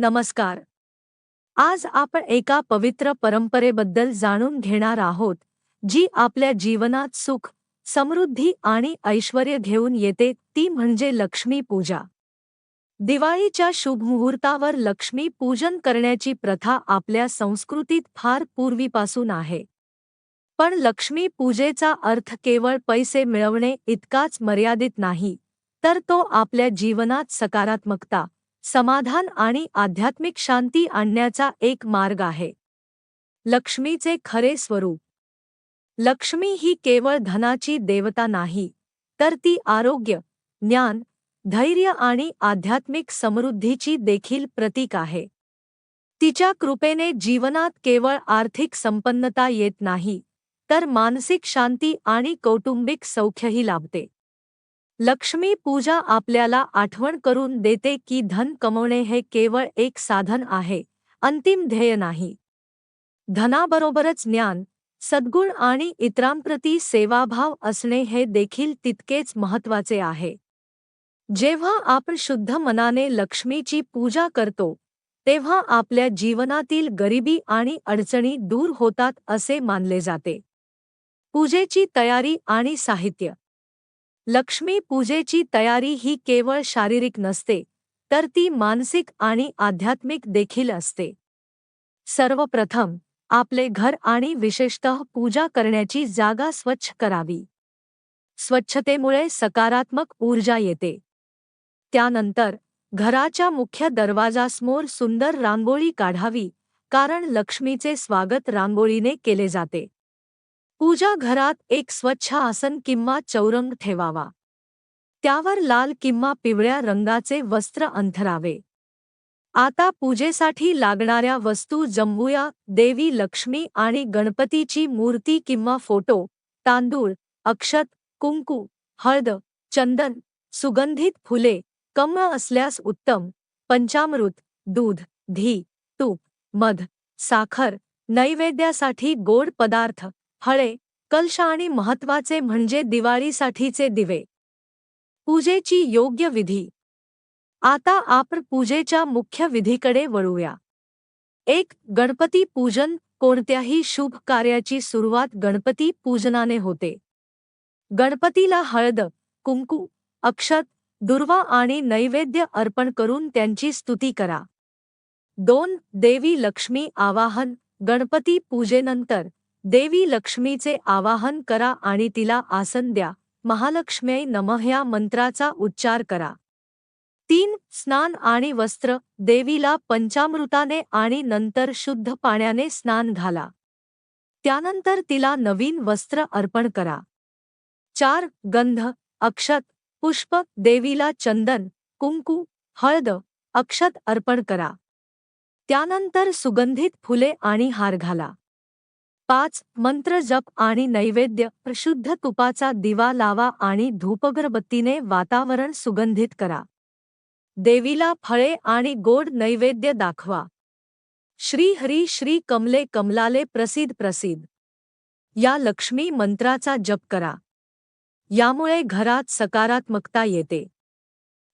नमस्कार. आज आपण एका पवित्र परंपरेबद्दल जाणून घेणार आहोत जी आपल्या जीवनात सुख समृद्धी आणि ऐश्वर्य घेऊन येते ती म्हणजे लक्ष्मी पूजा. दिवाळीच्या शुभमुहूर्तावर लक्ष्मी पूजन करण्याची प्रथा आपल्या संस्कृतीत फार पूर्वीपासून आहे. पण लक्ष्मी पूजेचा अर्थ केवळ पैसे मिळवणे इतकाच मर्यादित नाही तर तो आपल्या जीवनात सकारात्मकता समाधान आणि आध्यात्मिक शांती आणण्याचा एक मार्ग आहे. लक्ष्मीचे खरे स्वरूप. लक्ष्मी ही केवळ धनाची देवता नाही तर ती आरोग्य ज्ञान धैर्य आणि आध्यात्मिक समृद्धीची देखील प्रतीक आहे. तिच्या कृपेने जीवनात केवळ आर्थिक संपन्नता येत नाही तर मानसिक शांती आणि कौटुंबिक सौख्यही लाभते. लक्ष्मी पूजा आपल्याला आठवण करून देते की धन कमवणे हे केवळ एक साधन आहे अंतिम ध्येय नाही. धनाबरोबरच ज्ञान सद्गुण आणि इतरांप्रती सेवाभाव असणे हे देखील तितकेच महत्त्वाचे आहे. जेव्हा आपण शुद्ध मनाने लक्ष्मीची पूजा करतो तेव्हा आपल्या जीवनातील गरिबी आणि अडचणी दूर होतात असे मानले जाते. पूजेची तयारी आणि साहित्य लक्ष्मी पूजेची तयारी ही केवळ शारीरिक नसते तर ती मानसिक आणि आध्यात्मिक देखील असते. सर्वप्रथम आपले घर आणि विशेषतः पूजा करण्याची जागा स्वच्छ करावी. स्वच्छतेमुळे सकारात्मक ऊर्जा येते. त्यानंतर घराच्या मुख्य दरवाजासमोर सुंदर रांगोळी काढावी कारण लक्ष्मीचे स्वागत रांगोळीने केले जाते. पूजा घरात एक स्वच्छ आसन किंवा चौरंग ठेवावा. त्यावर लाल किंवा पिवळ्या रंगाचे वस्त्र अंथरावे. आता पूजेसाठी लागणाऱ्या वस्तू जमवूया देवी लक्ष्मी आणि गणपतीची मूर्ती किंवा फोटो तांदूळ अक्षत कुंकू हळद चंदन सुगंधित फुले कमळ असल्यास उत्तम पंचामृत दूध धी तूप मध साखर नैवेद्यासाठी गोड पदार्थ. हळे कलश आणि महत्त्वाचे म्हणजे दिवाळीसाठीचे दिवे. पूजेची योग्य विधी. आता आपण पूजेच्या मुख्य विधीकडे वळूया. एक गणपती पूजन कोणत्याही शुभ कार्याची सुरुवात गणपती पूजनाने होते. गणपतीला हळद कुंकू अक्षत दुर्वा आणि नैवेद्य अर्पण करून त्यांची स्तुती करा. दोन देवी लक्ष्मी आवाहन गणपती पूजेनंतर देवी लक्ष्मीचे आवाहन करा आणि तिला आसन द्या. महालक्ष्मी नमः या मंत्राचा उच्चार करा. तीन स्नान आणि वस्त्र. देवीला पंचामृताने आणि नंतर शुद्ध पाण्याने स्नान घाला. त्यानंतर तिला नवीन वस्त्र अर्पण करा. चार गंध. अक्षत. पुष्प. देवीला चंदन. कुंकू. हळद. अक्षत अर्पण करा. त्यानंतर सुगंधित फुले आणि हार घाला. पाच मंत्र जप आणि नैवेद्य प्रशुद्ध तुपाचा दिवा लावा आणि धूपगरबत्तीने वातावरण सुगंधित करा. देवीला फळे आणि गोड नैवेद्य दाखवा. श्री हरी श्री कमले कमलाले प्रसिद्ध प्रसिद्ध. या लक्ष्मी मंत्राचा जप करा. यामुळे घरात सकारात्मकता येते.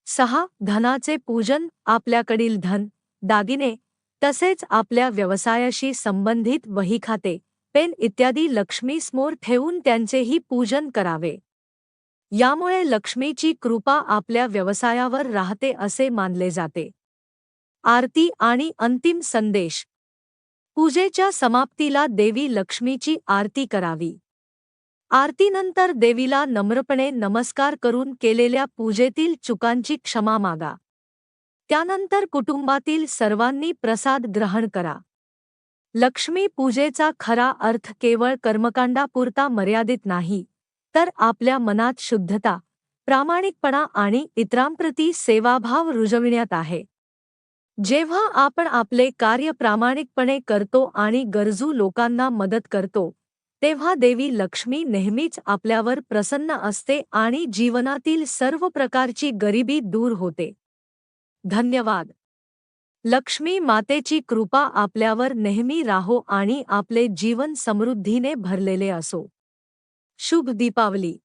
सहा धनाचे पूजन आपल्याकडील धन दागिने तसेच आपल्या व्यवसायाशी संबंधित वही खाते पेन इत्यादी लक्ष्मीसमोर ठेवून त्यांचेही पूजन करावे. यामुळे लक्ष्मीची कृपा आपल्या व्यवसायावर राहते असे मानले जाते. आरती आणि अंतिम संदेश. पूजेच्या समाप्तीला देवी लक्ष्मीची आरती करावी. आरतीनंतर देवीला नम्रपणे नमस्कार करून केलेल्या पूजेतील चुकांची क्षमा मागा. त्यानंतर कुटुंबातील सर्वांनी प्रसाद ग्रहण करा. लक्ष्मी पूजेचा खरा अर्थ केवळ कर्मकांडापुरता मर्यादित नाही तर आपल्या मनात शुद्धता प्रामाणिकपणा आणि इतरांप्रती सेवाभाव रुजविण्यात आहे. जेव्हा आपण आपले कार्य प्रामाणिकपणे करतो आणि गरजू लोकांना मदत करतो तेव्हा देवी लक्ष्मी नेहमीच आपल्यावर प्रसन्न असते आणि जीवनातील सर्व प्रकारची गरिबी दूर होते. धन्यवाद. लक्ष्मी मातेची कृपा आपल्यावर नेहमी राहो आणि आपले जीवन समृद्धीने भरलेले असो. शुभ दीपावली.